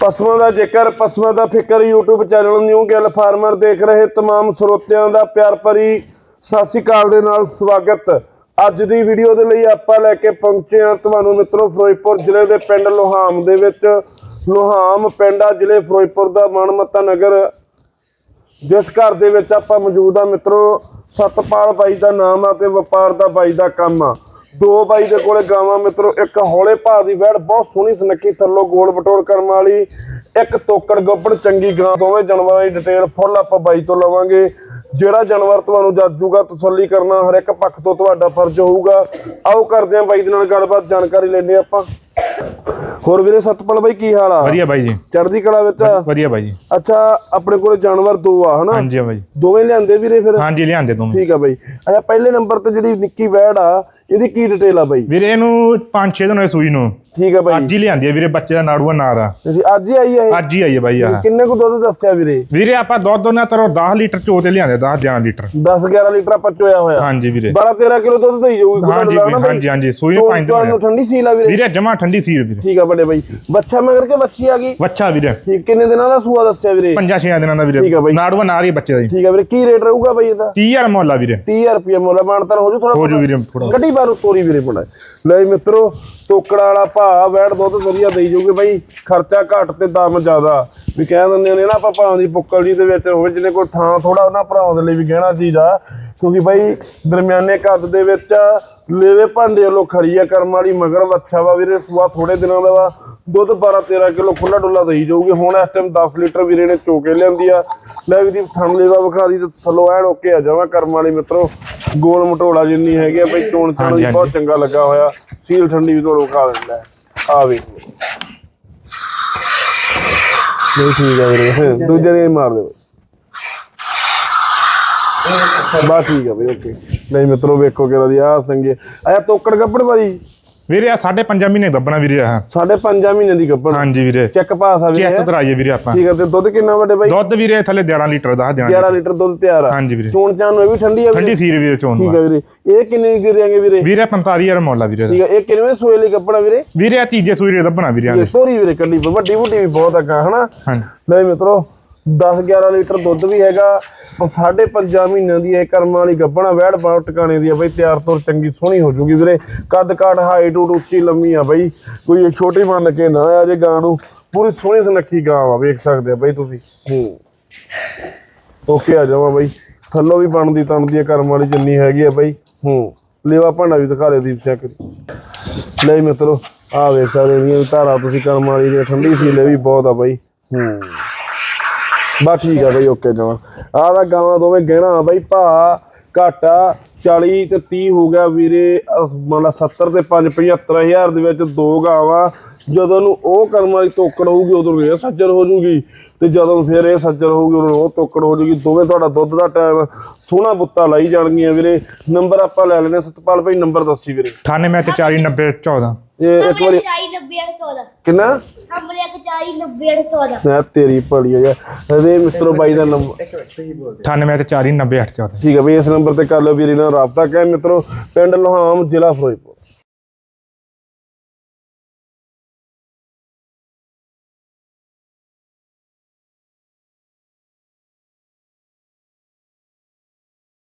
ਪਸ਼ੂਆਂ ਦਾ ਜੇਕਰ ਪਸ਼ੂਆਂ ਦਾ ਫਿਕਰ YouTube channel new Gill farmer ਦੇਖ ਰਹੇ तमाम ਸਰੋਤਿਆਂ ਦਾ ਪਿਆਰ ਭਰੀ ਸਤਿ ਸ਼੍ਰੀ ਅਕਾਲ ਦੇ ਨਾਲ ਸਵਾਗਤ ਅੱਜ ਦੀ ਵੀਡੀਓ ਦੇ ਲਈ ਆਪਾਂ ਲੈ ਕੇ ਪਹੁੰਚੇ ਹਾਂ ਤੁਹਾਨੂੰ ਮਿੱਤਰੋ ਫਿਰੋਜ਼ਪੁਰ ਜ਼ਿਲ੍ਹੇ ਦੇ ਪਿੰਡ ਲੋਹਾਮ ਦੇ ਵਿੱਚ ਲੋਹਾਮ ਪਿੰਡਾ ਜ਼ਿਲ੍ਹੇ ਫਿਰੋਜ਼ਪੁਰ ਦਾ ਮਨਮੱਤਾ ਨਗਰ ਜਿਸ ਘਰ ਦੇ ਵਿੱਚ ਆਪਾਂ ਮੌਜੂਦ ਆ ਮਿੱਤਰੋ ਸਤਪਾਲ ਬਾਈ ਦਾ ਨਾਮ ਆ ਤੇ ਵਪਾਰ ਦਾ ਬਾਈ ਦਾ ਕੰਮ ਆ ਦੋ ਬਾਈ ਦੇ ਕੋਲੇ ਗਾਵਾਂ ਮਿੱਤਰੋ ਇੱਕ ਹੌਲੇ ਭਾਅ ਦੀ ਵੈੜ ਬਹੁਤ ਸੋਹਣੀ ਸੁਨੱਖੀ ਥੱਲੋਂ ਗੋਲ ਬਟੋਲ ਕਰਨ ਵਾਲੀ ਇੱਕ ਤੋਕੜ ਗੱਬੜ ਚੰਗੀ ਗਾਂ ਦੋਵੇਂ ਜਾਨਵਰਾਂ ਦੀ ਡਿਟੇਲ ਫੁੱਲ ਆਪਾਂ ਬਾਈ ਤੋਂ ਲਵਾਂਗੇ। ਜਿਹੜਾ ਜਾਨਵਰ ਤੁਹਾਨੂੰ ਜਾਜੂਗਾ ਤਸੱਲੀ ਕਰਨਾ ਹਰ ਇੱਕ ਪੱਖ ਤੋਂ ਤੁਹਾਡਾ ਫਰਜ਼ ਹੋਊਗਾ। ਆਓ ਕਰਦੇ ਆਂ ਬਾਈ ਦੇ ਨਾਲ ਗੱਲਬਾਤ ਜਾਣਕਾਰੀ ਹਾਂ ਆਪਾਂ। ਹੋਰ ਵੀਰੇ ਸਤਪਾਲ ਬਾਈ ਕੀ ਹਾਲ ਆ? ਵਧੀਆ ਬਾਈ ਜੀ। ਚੜ੍ਹਦੀ ਕਲਾ ਵਿੱਚ? ਵਧੀਆ ਬਾਈ ਜੀ। ਅੱਛਾ ਆਪਣੇ ਕੋਲੇ ਜਾਨਵਰ ਦੋ ਆ ਹਨਾ? ਹਾਂਜੀ ਬਾਈ। ਦੋਵੇਂ ਲਿਆਂਦੇ ਵੀਰੇ ਫਿਰ? ਹਾਂਜੀ ਲਿਆਂਦੇ ਤੂੰ ਠੀਕ ਆ ਬਾਈ। ਅੱਛਾ ਪਹਿਲੇ ਨੰਬਰ ਤੇ ਜਿਹੜੀ ਨਿੱਕੀ ਵੈੜ ਆ ਇਹਦੀ ਕੀ ਡਿਟੇਲ ਆ ਬਾਈ? ਵੀਰੇ ਇਹਨੂੰ 5-6 ਦਿਨ ਹੋਏ ਸੂਈ ਨੂੰ। ਠੀਕ ਆ ਬਾਈ। ਅੱਜ ਹੀ ਲਿਆਂਦੀ ਹੈ ਵੀਰੇ ਬੱਚੇ ਦਾ ਨਾੜੂਆ ਨਾਰ ਆ। ਤੁਸੀਂ ਅੱਜ ਹੀ ਆਈ ਆ ਇਹ? ਅੱਜ ਹੀ ਆਈ ਹੈ ਬਾਈ ਆ। ਕਿੰਨੇ ਕੁ ਦੁੱਧ ਦੱਸਿਆ ਵੀਰੇ? ਵੀਰੇ ਆਪਾਂ ਦੁੱਧ ਉਹਨਾਂ ਤਰੋਂ 10 ਲੀਟਰ ਚੋ ਤੇ ਲਿਆਂਦੇ 10 11 ਲੀਟਰ। 10 11 ਲੀਟਰ ਆਪਾਂ ਚੋਇਆ ਹੋਇਆ। ਹਾਂਜੀ ਵੀਰੇ। 12 13 ਕਿਲੋ ਦੁੱਧ ਦੇਈ ਜਾਊਗੀ ਹਾਂਜੀ? ਹਾਂਜੀ ਹਾਂਜੀ ਸੂਈ ਨੂੰ ਤੋਂ- 5 ਦਿਨ ਹੋਏ ਠੰਡੀ ਸੀਲ ਆ ਵੀਰੇ? ਵੀਰੇ ਜਮਾ ਠੰਡੀ ਸੀ ਵੀਰੇ। ਠੀਕ ਆ ਵੱਡੇ ਬਾਈ। ਬੱਚਾ ਮਗਰ ਕੇ ਬੱਚੀ ਆ ਗਈ? ਬੱਚਾ ਵੀਰੇ। ਠੀਕ ਕਿੰਨੇ ਦਿਨਾਂ ਦਾ ਸੂਆ ਦੱਸਿਆ ਵੀਰੇ? 5-6 ਦਿਨਾਂ ਦਾ ਠੀਕ ਆ ਵੀਰੇ ਬਾਈ। ਨਾੜੂਆ ਨਾਰ ਹੀ ਬੱਚੇ ਦਾ ਠੀਕ ਆ ਵੀਰੇ ਕੀ ਰੇਟ ਰਹੂਗਾ ਬਾਈ ਇਹਦਾ? 30000 ਮੁੱਲ ਆ ਵੀਰੇ। 30000 ਰੁਪਏ ਮੁੱਲ ਮਾਨਤਨ ਹੋ ਜੂ ਥੋੜਾ ਹੋ ਜੂ ਵੀਰੇ ਥੋੜਾ ਗੱਡੀ ਬਾਰੂ ਤੋਰੀ ਵੀਰੇ ਮੁੰਡਾ ਲੈ ਮਿੱਤਰੋ, ਟੋਕੜਾ ਵਾਲਾ ਭਾ ਵੈੜ ਦੁੱਧ ਵਧੀਆ ਦੇਈ ਜਾਊਗੇ ਬਾਈ, ਖਰਚਾ ਘੱਟ ਤੇ ਦਮ ਜ਼ਿਆਦਾ। ਵੀ ਕਹਿ ਦਿੰਦੇ ਨੇ ਨਾ ਆਪਾਂ ਭਾਂ ਦੀ ਪੁੱਕਲ ਜੀ ਦੇ ਵਿੱਚ ਹੋਵੇ, ਜਿਹਨੇ ਕੋਈ ਥਾਂ ਥੋੜਾ ਉਹਨਾਂ ਭਰਾਵਾਂ ਦੇ ਲਈ ਵੀ ਗਹਿਣਾ ਚੀਜ਼ ਆ ਕਿਉਂਕਿ ਬਾਈ ਦਰਮਿਆਨੇ ਕੱਦ ਦੇ ਵਿੱਚ ਲੇਵੇ ਭਾਂਡੇ ਵੱਲੋਂ ਆ ਕਰਮ ਵਾਲੀ ਮਗਰ ਵੱਛਾ ਵਾ ਵੀਰੇ ਸੁਆ ਥੋੜੇ ਦਿਨਾਂ ਦਾ ਵਾ। ਦੁੱਧ 12 13 ਕਿਲੋ ਖੁੱਲਾ ਡੁੱਲਾ ਦੇਈ ਜਾਊਗੀ। ਹੁਣ ਇਸ ਟਾਈਮ 10 ਲੀਟਰ ਵੀਰੇ ਨੇ ਚੋਕੇ ਲਿਆਂਦੀ ਆ। ਲੈ ਵੀ ਦੀ ਥਣ ਲੇਵਾ ਵਿਖਾ ਦੀ ਤੇ ਥੱਲੋਂ ਐਨ ਓਕੇ ਆ ਜਾਵਾਂ ਕਰਮ ਵਾਲੀ ਮਿੱਤਰੋ। ਗੋਲ ਮਟੋਲਾ ਜਿੰਨੀ ਹੈਗੀ ਆ ਬਈ ਚੋਣ ਚਾਣ ਦੀ ਬਹੁਤ ਚੰਗਾ ਲੱਗਾ ਹੋਇਆ। ਸੀਲ ਠੰਡੀ ਵੀ ਤੁਹਾਨੂੰ ਵਿਖਾ ਦਿੰਦਾ। ਆ ਵੇਖ ਨਹੀਂ ਠੀਕ ਆ ਵੀਰੇ। ਦੂਜੇ ਦੇ ਮਾਰ ਦੇ ਬਾ ਠੀਕ ਆ ਬਈ ਓਕੇ ਨਹੀਂ ਮਿੱਤਰੋ ਵੇਖੋ ਕਿਹੜਾ ਦੀ ਆ ਸੰਗੇ। ਆਇਆ ਤੋਕੜ ਗੱਪੜ ਵਾਲੀ ਵੀਰੇ ਆ 5.5 ਮਹੀਨੇ ਦੱਬਣਾ ਵੀਰੇ ਆ ਸਾਢੇ ਪੰਜਾਂ ਮਹੀਨੇ ਦੀ ਗੱਪੜ ਹਾਂਜੀ ਵੀਰੇ। ਚੈੱਕ ਪਾਸ ਆ ਵੀਰੇ। ਚੈੱਕ ਕਰਾਈਏ ਵੀਰੇ ਆਪਾਂ। ਠੀਕ ਆ ਤੇ ਦੁੱਧ ਕਿੰਨਾ ਵੱਡੇ ਬਾਈ? ਦੁੱਧ ਵੀਰੇ ਥੱਲੇ 11 ਲੀਟਰ ਦਾ ਦੇਣਾ 11 ਲੀਟਰ। ਦੁੱਧ ਤਿਆਰ ਆ। ਹਾਂਜੀ ਵੀਰੇ। ਚੋਣ ਚਾਣ ਨੂੰ ਇਹ ਵੀ ਠੰਡੀ ਆ ਠੰਡੀ ਸੀਰ ਵੀਰੇ ਚੋਣ ਠੀਕ ਆ ਵੀਰੇ। ਇਹ ਕਿੰਨੇ ਦੀ ਦੇਾਂਗੇ ਵੀਰੇ? ਵੀਰੇ 45000 ਮੁੱਲ ਆ ਵੀਰੇ ਠੀਕ ਆ ਇਹ ਕਿੰਨੇ ਸੋਏ ਲਈ ਕੱਪੜਾ ਵੀਰੇ? ਵੀਰੇ ਆ ਤੀਜੇ ਸੂਈ ਦੇ ਦੱਬਣਾ ਵੀਰੇ ਆਲੇ ਤੋਰੀ ਵੀਰੇ ਕੱਢੀ ਵੱਡੀ ਵੱਡੀ ਵੀ ਬਹੁਤ ਅੱਗਾ ਹਨਾ? ਹਾਂਜੀ। ਲੈ ਮਿੱਤਰੋ 10 11 ਲੀਟਰ ਦੁੱਧ ਵੀ ਹੈਗਾ। ਸਾਢੇ ਪੰਜਾਂ ਮਹੀਨਿਆਂ ਦੀ ਇਹ ਕਰਮ ਵਾਲੀ ਗੱਬਣਾ ਵੈੜ ਬਾਉ ਟਿਕਾਣੇ ਦੀ ਆ ਬਈ ਤਿਆਰ ਤੋਰ ਚੰਗੀ ਸੋਹਣੀ ਹੋ ਜੂਗੀ ਵੀਰੇ। ਕੱਦ ਕਾਠ ਹਾਈਟ ਉੱਚੀ ਲੰਮੀ ਆ ਬਈ। ਕੋਈ ਇਹ ਛੋਟੀ ਮੰਨ ਕੇ ਨਾ ਆ ਜੇ ਗਾਂ ਨੂੰ। ਪੂਰੀ ਸੋਹਣੀ ਸੁਨੱਖੀ ਗਾਂ ਆ ਵੇਖ ਸਕਦੇ ਆ ਬਈ ਤੁਸੀਂ। ਹੂੰ। ਓਕੇ ਆ ਜਾਵਾਂ ਬਈ। ਥੱਲੋਂ ਵੀ ਬਣਦੀ ਤਣਦੀ ਆ ਕਰਮ ਵਾਲੀ ਜਿੰਨੀ ਹੈਗੀ ਆ ਬਈ। ਹੂੰ। ਲੇਵਾ ਭਾਂਡਾ ਵੀ ਦਿਖਾ ਦੇ ਦੀਪ ਚੈੱਕ ਲੈ ਮਿੱਤਰੋ ਆ ਵੇਖ ਸਕਦੇ ਵੀ ਧਾਰਾ ਤੁਸੀਂ ਕਰਮ ਵਾਲੀ ਦੀ ਠੰਡੀ ਸੀ ਲੈ ਵੀ ਬਹੁਤ ਆ ਬਈ। ਹੂੰ। ਬਸ ਠੀਕ ਆ ਬਈ ਓਕੇ ਜਮਾ ਆਹ ਦਾ ਗਾਵਾਂ ਦੋਵੇਂ ਗਹਿਣਾ ਆ ਬਈ ਭਾ ਘਾਟਾ 40 ਤੇ 30 ਹੋ ਗਿਆ ਵੀਰੇ ਲਾ 70 ਤੇ 5 75000 ਦੇ ਵਿੱਚ ਦੋ ਗਾਵਾਂ। ਜਦੋਂ ਨੂੰ ਉਹ ਕਰਮ ਵਾਲੀ ਤੋਕੜ ਹੋਊਗੀ ਉਦੋਂ ਇਹ ਸੱਜਰ ਹੋ ਜੂਗੀ। ਤੇ ਜਦੋਂ ਫਿਰ ਇਹ ਸੱਜਰ ਹੋਊਗੀ ਉਦੋਂ ਉਹ ਤੋਕੜ ਹੋ ਜੂਗੀ। ਦੋਵੇਂ ਤੁਹਾਡਾ ਦੁੱਧ ਦਾ ਟਾਈਮ ਸੋਹਣਾ ਬੁੱਤਾ ਲਾਈ ਜਾਣਗੀਆਂ ਵੀਰੇ। ਨੰਬਰ ਆਪਾਂ ਲੈ ਲੈਣੇ ਸਤਪਾਲ ਭਾਈ ਨੰਬਰ ਦੱਸੀ ਵੀਰੇ। 98 ਤੇ 40 90 14 ਇਹ ਇੱਕ ਵਾਰੀ ਚਾਈ 90 14 ਕਿੰਨਾ? ਸਾਹਮਣੇ ਇੱਕ ਚਾਈ 90 14 ਮੈਂ ਤੇਰੀ ਭਲੀ ਆ। ਯਾਰ ਇਹਦੇ ਮਿੱਤਰੋ ਬਾਈ ਦਾ ਨੰਬਰ 98 ਤੇ 40 90 14 ਠੀਕ ਹੈ ਬਈ ਇਸ ਨੰਬਰ ਤੇ ਕਰ ਲਓ ਵੀਰੇ ਨਾਲ ਰਾਬਤਾ। ਕਰ ਮਿੱਤਰੋ ਪਿੰਡ ਲੋਹਾਮ ਜ਼ਿਲ੍ਹਾ ਫਿਰੋਜ਼ਪੁਰ।